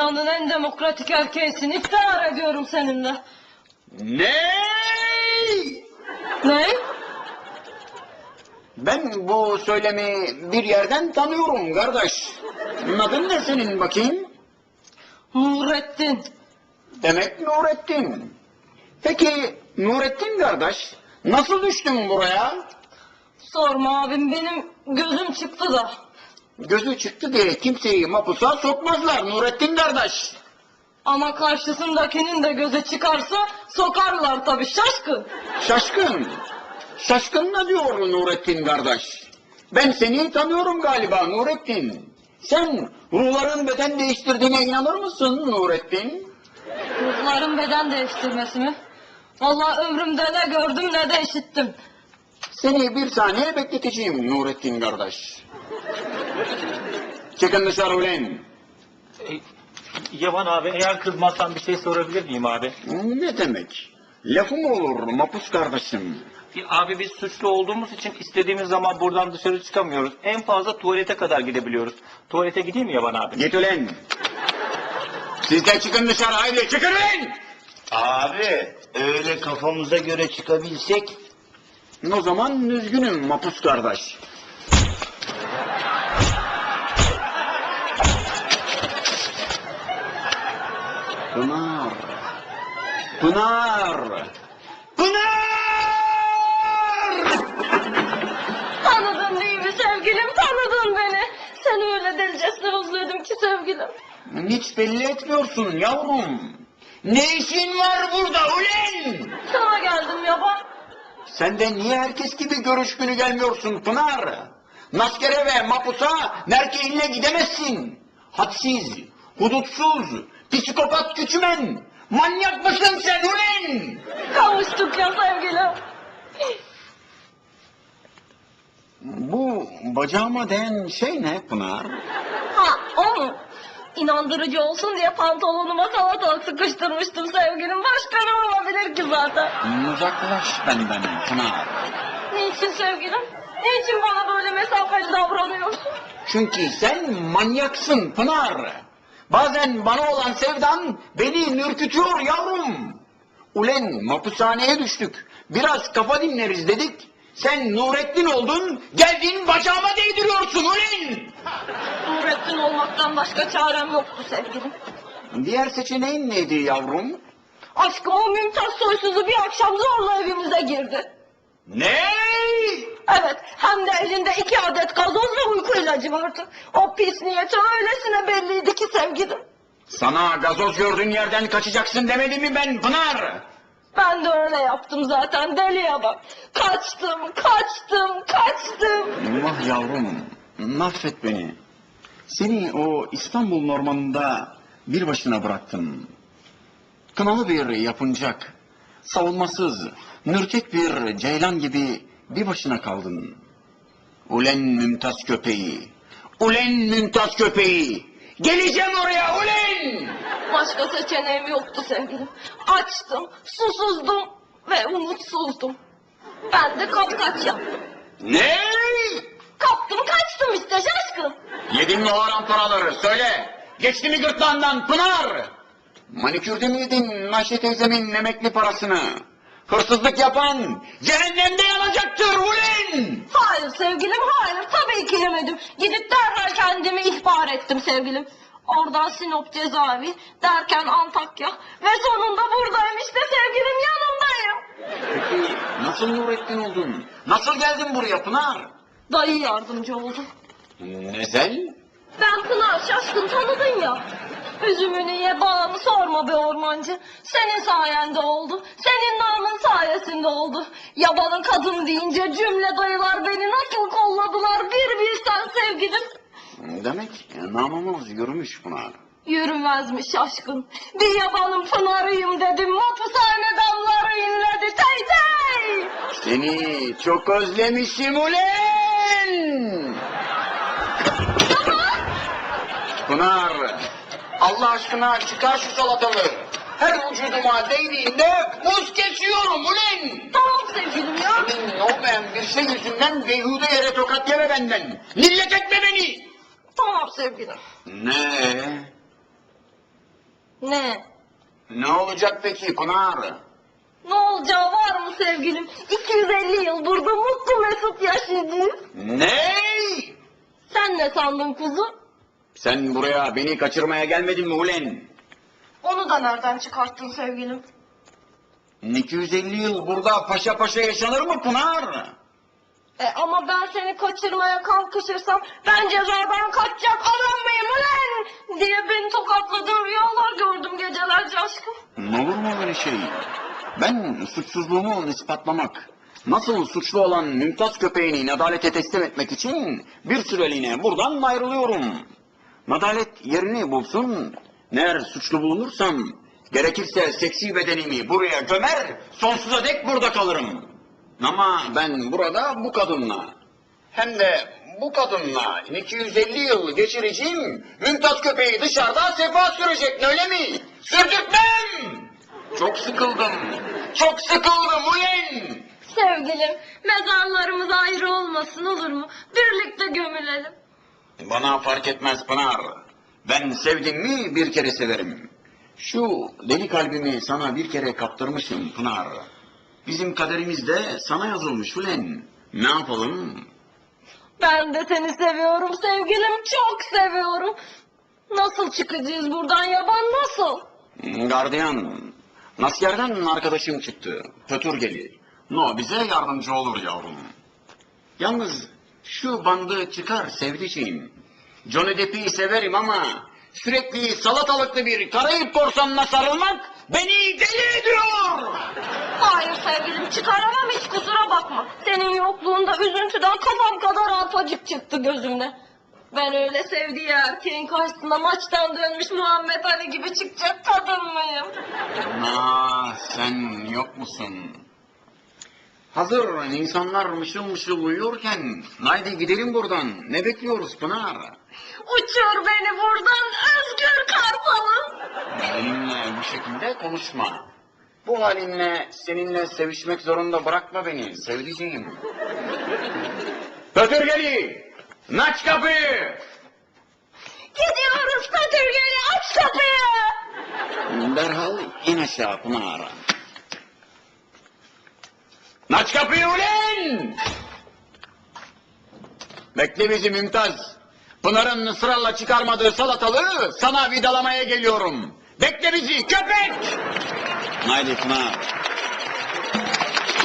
dünyanın en demokratik erkeğisin. İftihar ediyorum seninle. Ne? Ne? Ben bu söylemi bir yerden tanıyorum kardeş. Adın ne senin bakayım? Nurettin. Demek Nurettin. Peki Nurettin kardeş nasıl düştün buraya? Sorma abim benim gözüm çıktı da. Gözü çıktı diye kimseyi mapusa sokmazlar Nurettin kardeş. Ama karşısındakinin de gözü çıkarsa sokarlar tabii şaşkın. Şaşkın. Şaşkın ne diyor Nurettin kardeş? Ben seni tanıyorum galiba Nurettin. Sen ruhların beden değiştirdiğine inanır mısın Nurettin? Ruhların beden değiştirmesi mi? Vallahi ömrümde ne gördüm ne de işittim. Seni bir saniye bekleteceğim Nurettin kardeş. Çıkın dışarı ulan. E, Yaman abi eğer kızmazsan bir şey sorabilir miyim abi? Ne demek? Lafı mı olur mapus kardeşim? Abi biz suçlu olduğumuz için istediğimiz zaman buradan dışarı çıkamıyoruz. En fazla tuvalete kadar gidebiliyoruz. Tuvalete gideyim mi Yaman abi? Git ulan. Siz de çıkın dışarı haydi çıkın ulan. Abi öyle kafamıza göre çıkabilsek O zaman üzgünüm mapus kardeş. Pınar. Pınar. Pınar! Tanıdın değil mi sevgilim tanıdın beni. Seni öyle delicesine özledim ki sevgilim. Hiç belli etmiyorsun yavrum. Ne işin var burada ulen? Sana geldim yaban. Sen de niye herkes gibi görüş günü gelmiyorsun Pınar? Maskere ve mapusa merkezine gidemezsin. Hadsiz, hudutsuz, psikopat küçümen. Manyak mısın sen ulen? Kavuştuk ya sevgilim. Bu bacağıma değen şey ne Pınar? Ha o mu? İnandırıcı olsun diye pantolonuma salatalık sıkıştırmıştım sevgilim. Başka ne olabilir ki zaten? Uzaklaş benden Pınar. Niçin sevgilim? Niçin bana böyle mesafeli davranıyorsun? Çünkü sen manyaksın Pınar. Bazen bana olan sevdan beni ürkütüyor yavrum. Ulen mapushaneye düştük. Biraz kafa dinleriz dedik. Sen Nurettin oldun, geldin bacağıma değdiriyorsun ulen. Nurettin olmaktan başka çarem yoktu sevgilim. Diğer seçeneğin neydi yavrum? Aşkım o mümtaz soysuzu bir akşam zorla evimize girdi. Ne? Evet, hem de elinde iki adet gazoz ve uyku ilacı vardı. O pis niyeti öylesine belliydi ki sevgilim. Sana gazoz gördüğün yerden kaçacaksın demedim mi ben Pınar? Ben de öyle yaptım zaten deliye bak. Kaçtım, kaçtım, kaçtım. Vah yavrum, affet beni. Seni o İstanbul ormanında bir başına bıraktım. Kınalı bir yapıncak, savunmasız, mürkek bir ceylan gibi bir başına kaldın. Ulen mümtaz köpeği, ulen mümtaz köpeği, geleceğim oraya ulen! Başka seçeneğim yoktu sevgilim. Açtım, susuzdum ve umutsuzdum. Ben de kapkaç yaptım. Ne? Kaptım kaçtım işte şaşkın. Yedin mi o haram paraları söyle. Geçti mi gırtlağından Pınar? Manikürde mi yedin Naşe teyzemin emekli parasını? Hırsızlık yapan cehennemde yanacaktır ulen! Hayır sevgilim hayır tabii ki yemedim. Gidip derhal kendimi ihbar ettim sevgilim. Oradan Sinop cezaevi derken Antakya ve sonunda buradayım işte sevgilim yanındayım. Peki nasıl Nurettin oldun? Nasıl geldin buraya Pınar? Dayı yardımcı oldu. Nezel? Ben Pınar şaşkın tanıdın ya. Üzümünü ye bağını sorma be ormancı. Senin sayende oldu. Senin namın sayesinde oldu. Yabanın kadın deyince cümle dayılar beni nasıl kolladılar bir bilsen sevgilim. Demek namımız yürümüş Pınar. Yürümezmiş şaşkın. Bir yabanın pınarıyım dedim. Mapushane damları inledi tey tey. Seni çok özlemişim ulen! Pınar, Allah aşkına çıkar şu salatalığı. Her vücuduma değdiğinde buz kesiyorum ulen! Tamam sevgilim ya. Senin olmayan bir şey yüzünden beyhude yere tokat yeme benden. Millet etme beni! Tamam sevgilim. Ne? Ne? Ne olacak peki Pınar? Ne olacağı var mı sevgilim? 250 yıl burada mutlu mesut yaşayacağız. Ne? Sen ne sandın kuzu? Sen buraya beni kaçırmaya gelmedin mi ulen? Onu da nereden çıkarttın sevgilim? 250 yıl burada paşa paşa yaşanır mı Pınar? E ama ben seni kaçırmaya kalkışırsam ben cezadan kaçacak adam mıyım ulan? Diye beni tokatladığın rüyalar gördüm gecelerce aşkım. Ne olur mu böyle şey? Ben suçsuzluğumu ispatlamak, nasıl suçlu olan mümtaz köpeğini adalete teslim etmek için bir süreliğine buradan ayrılıyorum. Adalet yerini bulsun, eğer suçlu bulunursam, gerekirse seksi bedenimi buraya gömer, sonsuza dek burada kalırım. Ama ben burada bu kadınla, hem de bu kadınla 250 yıl geçireceğim, mümtaz köpeği dışarıda sefa sürecek öyle mi? Sürdürtmem! Çok sıkıldım. Çok sıkıldım ulen. Sevgilim mezarlarımız ayrı olmasın olur mu? Birlikte gömülelim. Bana fark etmez Pınar. Ben sevdim mi bir kere severim. Şu deli kalbimi sana bir kere kaptırmışım Pınar. Bizim kaderimiz de sana yazılmış ulen. Ne yapalım? Ben de seni seviyorum sevgilim çok seviyorum. Nasıl çıkacağız buradan yaban nasıl? Gardiyan, Nasker'den arkadaşım çıktı. Pötürgeli. No bize yardımcı olur yavrum. Yalnız şu bandı çıkar sevdiceğim. Johnny Depp'i severim ama sürekli salatalıklı bir Karayip korsanına sarılmak beni deli ediyor. Hayır sevgilim çıkaramam hiç kusura bakma. Senin yokluğunda üzüntüden kafam kadar arpacık çıktı gözümde. Ben öyle sevdiği erkeğin karşısına maçtan dönmüş Muhammed Ali gibi çıkacak kadın mıyım? Aa, sen yok musun? Hazır insanlar mışıl mışıl uyuyorken haydi gidelim buradan. Ne bekliyoruz Pınar? Uçur beni buradan özgür kartalım. Benimle bu şekilde konuşma. Bu halinle seninle sevişmek zorunda bırakma beni sevdiceğim. Pötürgeli! Naç kapıyı! Gidiyoruz Satürgeli aç kapıyı. Derhal in aşağı Pınar. Naç kapıyı ulen! Bekle bizi Mümtaz. Pınar'ın ısrarla çıkarmadığı salatalığı sana vidalamaya geliyorum. Bekle bizi köpek! Haydi Pınar.